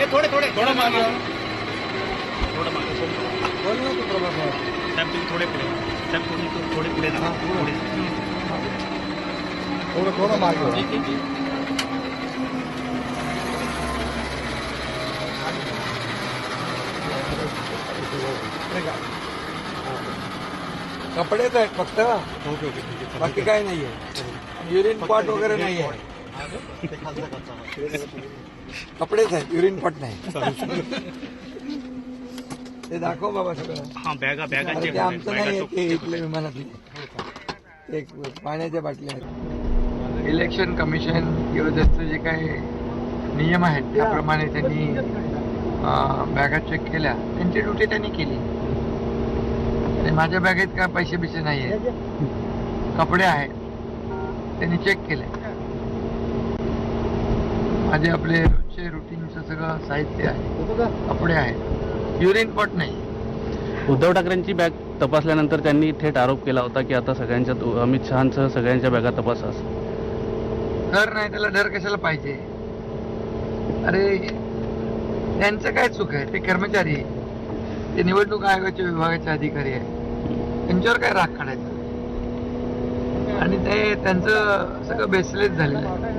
ये थोड़े थोड़े। थोड़ा मार लो। थोड़ा मार लो बोल लो तो प्रॉब्लम है सैंपल थोड़े पड़े। सैंपल तो थोड़े पड़े ना। थोड़े थोड़ा थोड़ा मार लो। हाँ, तो ठीक है ठीक कपड़े तो तर पक्का ओके ओके बाकी का नहीं है। यूरिन पार्ट वगैरह नहीं है। कपडेच आहेत युरिन पॉट नाही. ते दाखव बाबा सगळं. हा बॅगा बॅगा ते आमचं बॅगा नाही. ते इथले विमानातले एक पाण्याच्या बाटल्या आहेत. इलेक्शन कमिशन किंवा त्याचं जे काही नियम आहेत त्याप्रमाणे त्यांनी बॅगा चेक केल्या. त्यांची ड्युटी त्यांनी केली. आणि माझ्या बॅगेत काय पैसे बिसे नाही आहेत कपडे आहेत. त्यांनी चेक केले. माझे आपले रोजचे रुटीनचं सगळं साहित्य आहे. कपडे आहेत. युरिन पॉट नाही. उद्धव ठाकरेंची बॅग तपासल्यानंतर त्यांनी थेट आरोप केला होता की आता सगळ्यांच्या अमित शहांसह सगळ्यांच्या बॅगा तपासा. डर नाही त्याला डर कशाला पाहिजे? अरे त्यांचं काय चूक आहे? ते कर्मचारी आहे. ते निवडणूक आयोगाचे विभागाचे अधिकारी आहे त्यांच्यावर काय राग काढायचा? आणि ते त्यांचं सगळं बेसलेस झालेलं आहे.